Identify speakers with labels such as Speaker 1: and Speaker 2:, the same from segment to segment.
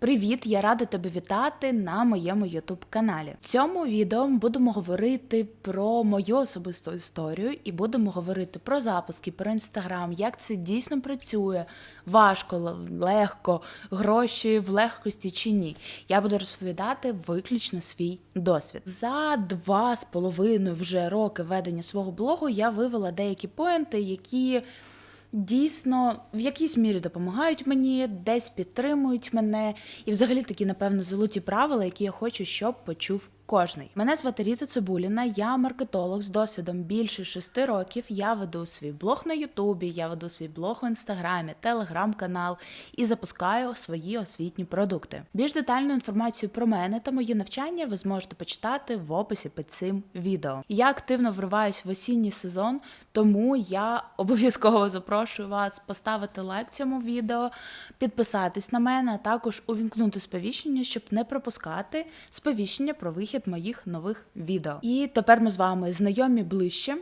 Speaker 1: Привіт! Я рада тебе вітати на моєму youtube каналі. В цьому відео ми будемо говорити про мою особисту історію і будемо говорити про запуски, про інстаграм, як це дійсно працює, важко, легко, гроші в легкості чи ні. Я буду розповідати виключно свій досвід. За два з половиною вже роки ведення свого блогу я вивела деякі поінти, які дійсно в якійсь мірі допомагають мені, десь підтримують мене, і взагалі такі, напевно, золоті правила, які я хочу, щоб почув кожний. Мене звати Ріта Цибуліна, я маркетолог з досвідом більше шести років. Я веду свій блог на Ютубі, я веду свій блог в інстаграмі, телеграм-канал і запускаю свої освітні продукти. Більш детальну інформацію про мене та мої навчання ви зможете почитати в описі під цим відео. Я активно вриваюсь в осінній сезон, тому я обов'язково запрошую вас поставити лайк цьому відео, підписатись на мене, а також увімкнути сповіщення, щоб не пропускати сповіщення про вихід моїх нових відео. І тепер ми з вами знайомі ближче.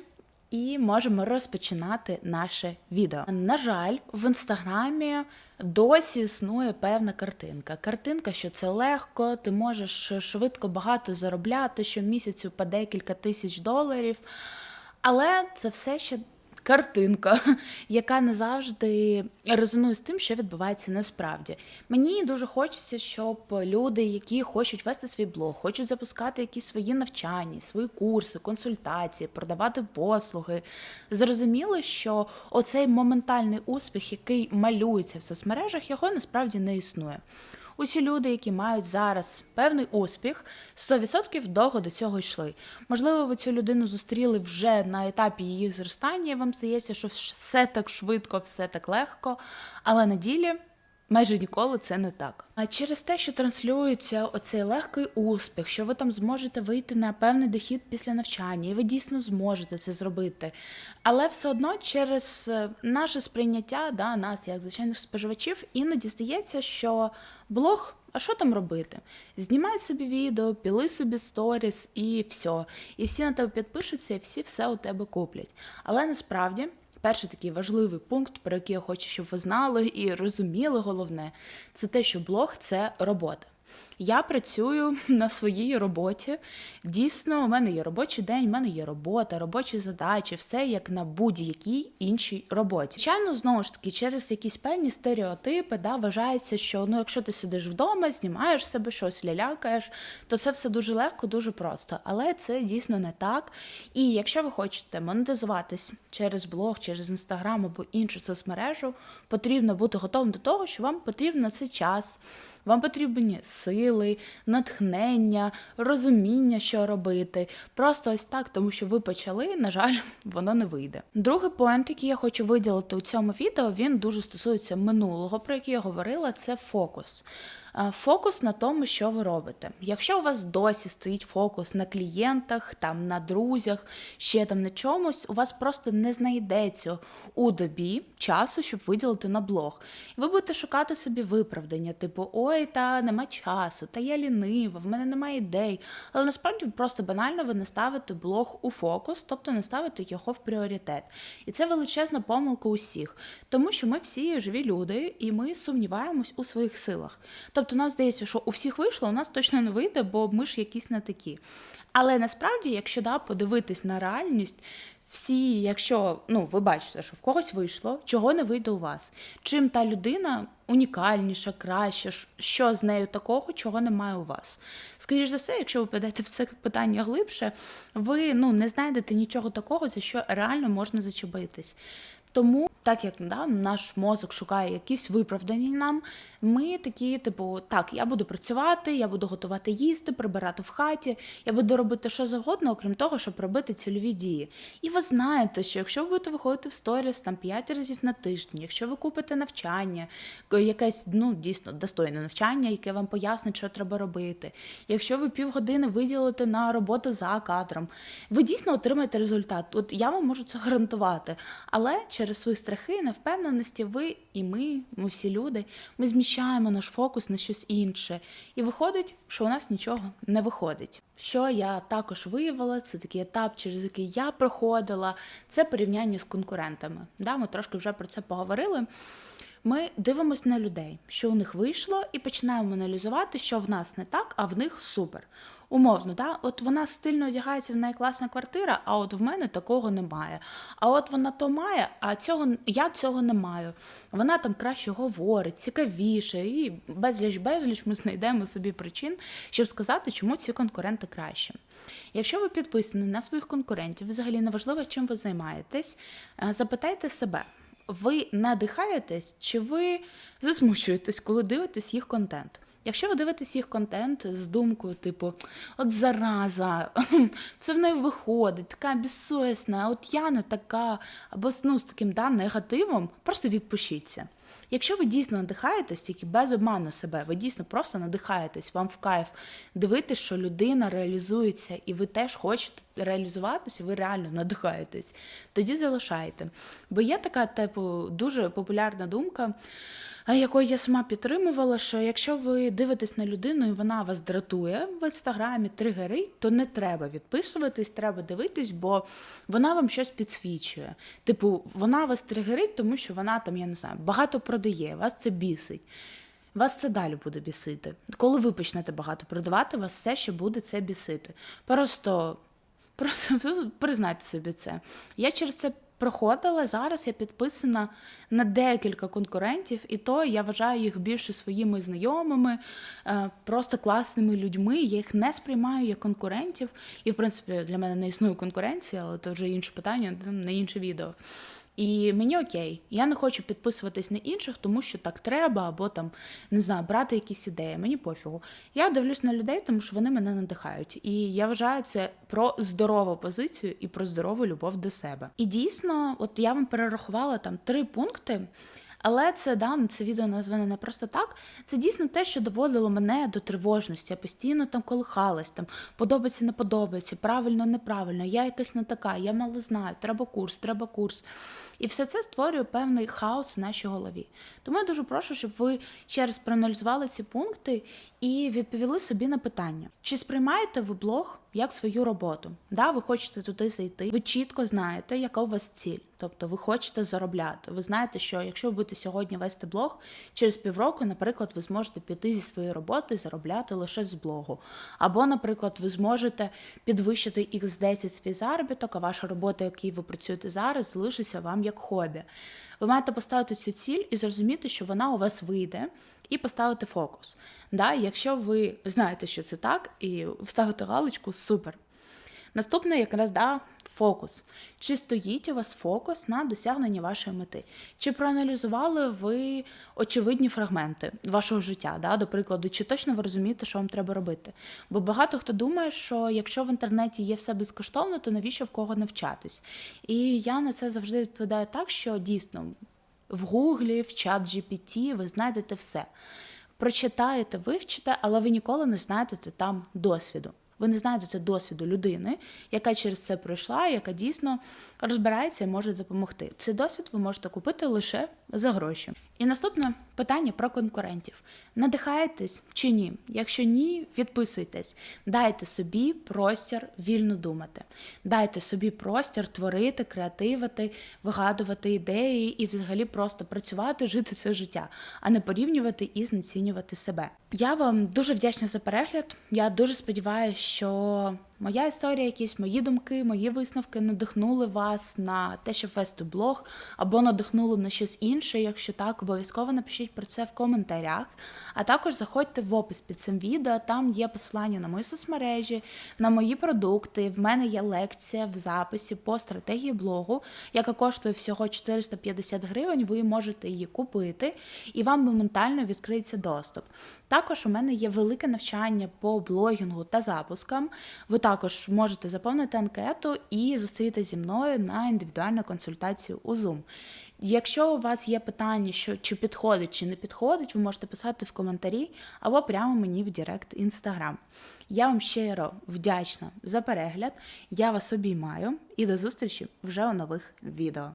Speaker 1: І можемо розпочинати наше відео. На жаль, в інстаграмі досі існує певна картинка. Картинка, що це легко, ти можеш швидко багато заробляти щомісяцю по декілька тисяч доларів. Але це все ще картинка, яка не завжди резонує з тим, що відбувається насправді. Мені дуже хочеться, щоб люди, які хочуть вести свій блог, хочуть запускати якісь свої навчання, свої курси, консультації, продавати послуги, зрозуміли, що оцей моментальний успіх, який малюється в соцмережах, його насправді не існує. Усі люди, які мають зараз певний успіх, 100% довго до цього йшли. Можливо, ви цю людину зустріли вже на етапі її зростання, і вам здається, що все так швидко, все так легко, але на ділі майже ніколи це не так. А через те, що транслюється оцей легкий успіх, що ви там зможете вийти на певний дохід після навчання, і ви дійсно зможете це зробити. Але все одно через е, наше сприйняття, да, нас, як звичайних споживачів, іноді здається, що блог. А що там робити? Знімай собі відео, піли собі сторіс і все. І всі на тебе підпишуться, і всі все у тебе куплять. Але насправді перший такий важливий пункт, про який я хочу, щоб ви знали і розуміли головне, це те, що блог це робота. Я працюю на своїй роботі. Дійсно, у мене є робочий день, у мене є робота, робочі задачі, все як на будь-якій іншій роботі. Звичайно, знову ж таки, через якісь певні стереотипи, да, вважається, що ну, якщо ти сидиш вдома, знімаєш себе щось, лялякаєш, то це все дуже легко, дуже просто. Але це дійсно не так. І якщо ви хочете монетизуватись через блог, через інстаграм або іншу соцмережу, потрібно бути готовим до того, що вам потрібен на це час. Вам потрібні сили, натхнення, розуміння, що робити. Просто ось так, тому що ви почали, на жаль, воно не вийде. Другий поінт, який я хочу виділити у цьому відео, він дуже стосується минулого, про який я говорила, це фокус. Е, Фокус на тому, що ви робите. Якщо у вас досі стоїть фокус на клієнтах, там на друзях, ще там на чомусь, у вас просто не знайдеться у добі часу, щоб виділити на блог. І ви будете шукати собі виправдання, типу ой, та нема часу, та я лінива, в мене немає ідей. Але насправді просто банально ви не ставите блог у фокус, тобто не ставите його в пріоритет. І це величезна помилка усіх, тому що ми всі живі люди, і ми сумніваємось у своїх силах. Тобто нам здається, що у всіх вийшло, у нас точно не вийде, бо ми ж якісь не такі. Але насправді, якщо да, подивитись на реальність, всі, якщо ну ви бачите, що в когось вийшло, чого не вийде у вас. Чим та людина унікальніша, краща, що з нею такого, чого немає у вас. Скоріше за все, якщо ви підете в це питання глибше, ви ну не знайдете нічого такого, за що реально можна зачепитись. Тому, так як да, наш мозок шукає якісь виправдання нам, ми такі, типу, так, я буду працювати, я буду готувати їсти, прибирати в хаті, я буду робити що завгодно, окрім того, щоб робити цільові дії. І ви знаєте, що якщо ви будете виходити в сторіс там 5 разів на тиждень, якщо ви купите навчання, якесь ну дійсно достойне навчання, яке вам пояснить, що треба робити, якщо ви півгодини виділите на роботу за кадром, ви дійсно отримаєте результат. От я вам можу це гарантувати. Але через свої страхи, невпевненості, ви і ми, ми всі люди, ми зміщаємо наш фокус на щось інше. І виходить, що у нас нічого не виходить. Що я також виявила, це такий етап, через який я проходила, це порівняння з конкурентами. Да, ми трошки вже про це поговорили. Ми дивимося на людей, що у них вийшло, і починаємо аналізувати, що в нас не так, а в них супер. Умовно, да? от вона стильно одягається, в неї класна квартира, а от в мене такого немає. А от вона то має, а цього я цього не маю. Вона там краще говорить, цікавіше, і безліч безліч ми знайдемо собі причин, щоб сказати, чому ці конкуренти краще. Якщо ви підписані на своїх конкурентів, взагалі неважливо, чим ви займаєтесь, е, запитайте себе. Ви надихаєтесь чи ви засмучуєтесь, коли дивитесь їх контент? Якщо ви дивитесь їх контент з думкою, типу, от зараза, все в неї виходить, така безсовісна, от я не така, або ну, з таким да, негативом, просто відпишіться. Якщо ви дійсно надихаєтесь, тільки без обману себе, ви дійсно просто надихаєтесь, вам в кайф дивитись, що людина реалізується, і ви теж хочете реалізуватися, ви реально надихаєтесь, тоді залишайте. Бо є така, типу, дуже популярна думка, якою я сама підтримувала, що якщо ви дивитесь на людину і вона вас дратує в інстаграмі, тригерить, то не треба відписуватись, треба дивитись, бо вона вам щось підсвічує. Типу, вона вас тригерить, тому що вона там, я не знаю, багато продає, вас це бісить. Вас це далі буде бісити. Коли ви почнете багато продавати, вас все ще буде це бісити. Просто, просто признайте собі це. Я через це проходила. Зараз я підписана на декілька конкурентів, і то я вважаю їх більше своїми знайомими, е, просто класними людьми. Я їх не сприймаю як конкурентів. І, в принципі, для мене не існує конкуренція, але це вже інше питання, на інше відео. І мені окей, я не хочу підписуватись на інших, тому що так треба, або там не знаю, брати якісь ідеї. Мені пофігу. Я дивлюсь на людей, тому що вони мене надихають. І я вважаю це про здорову позицію і про здорову любов до себе. І дійсно, от я вам перерахувала там три пункти. Але це да, це відео назване не просто так. Це дійсно те, що доводило мене до тривожності. Я постійно там колихалась, там подобається, не подобається, правильно, неправильно. Я якась не така, я мало знаю, треба курс, треба курс. І все це створює певний хаос у нашій голові. Тому я дуже прошу, щоб ви ще раз проаналізували ці пункти і відповіли собі на питання: чи сприймаєте ви блог як свою роботу? Да, ви хочете туди зайти, ви чітко знаєте, яка у вас ціль. Тобто ви хочете заробляти. Ви знаєте, що якщо ви будете сьогодні вести блог, через півроку, наприклад, ви зможете піти зі своєї роботи і заробляти лише з блогу. Або, наприклад, ви зможете підвищити x 10 свій заробіток, а ваша робота, якій ви працюєте зараз, залишиться вам як хобі. Ви маєте поставити цю ціль і зрозуміти, що вона у вас вийде, і поставити фокус. Да? Якщо ви знаєте, що це так, і вставите галочку, супер. Наступне якраз да, фокус. Чи стоїть у вас фокус на досягненні вашої мети? Чи проаналізували ви очевидні фрагменти вашого життя? Да? До прикладу, чи точно ви розумієте, що вам треба робити? Бо багато хто думає, що якщо в інтернеті є все безкоштовно, то навіщо в кого навчатись? І я на це завжди відповідаю так, що дійсно в Гуглі, в чат GPT ви знайдете все. Прочитаєте, вивчите, але ви ніколи не знайдете там досвіду. Ви не знайдете досвіду людини, яка через це пройшла, яка дійсно розбирається і може допомогти. Цей досвід ви можете купити лише за гроші. І наступне питання про конкурентів: надихаєтесь чи ні? Якщо ні, відписуйтесь, дайте собі простір вільно думати, дайте собі простір творити, креативити, вигадувати ідеї і взагалі просто працювати, жити все життя, а не порівнювати і знецінювати себе. Я вам дуже вдячна за перегляд. Я дуже сподіваюся, що моя історія, якісь мої думки, мої висновки надихнули вас на те, щоб вести блог, або надихнули на щось інше. Якщо так, обов'язково напишіть про це в коментарях. А також заходьте в опис під цим відео. Там є посилання на мої соцмережі, на мої продукти. В мене є лекція в записі по стратегії блогу, яка коштує всього 450 гривень. Ви можете її купити, і вам моментально відкриється доступ. Також у мене є велике навчання по блогінгу та запускам. Ви також можете заповнити анкету і зустрітися зі мною на індивідуальну консультацію у Zoom. Якщо у вас є питання, що чи підходить, чи не підходить, ви можете писати в коментарі або прямо мені в Директ Інстаграм. Я вам щиро вдячна за перегляд. Я вас обіймаю і до зустрічі вже у нових відео.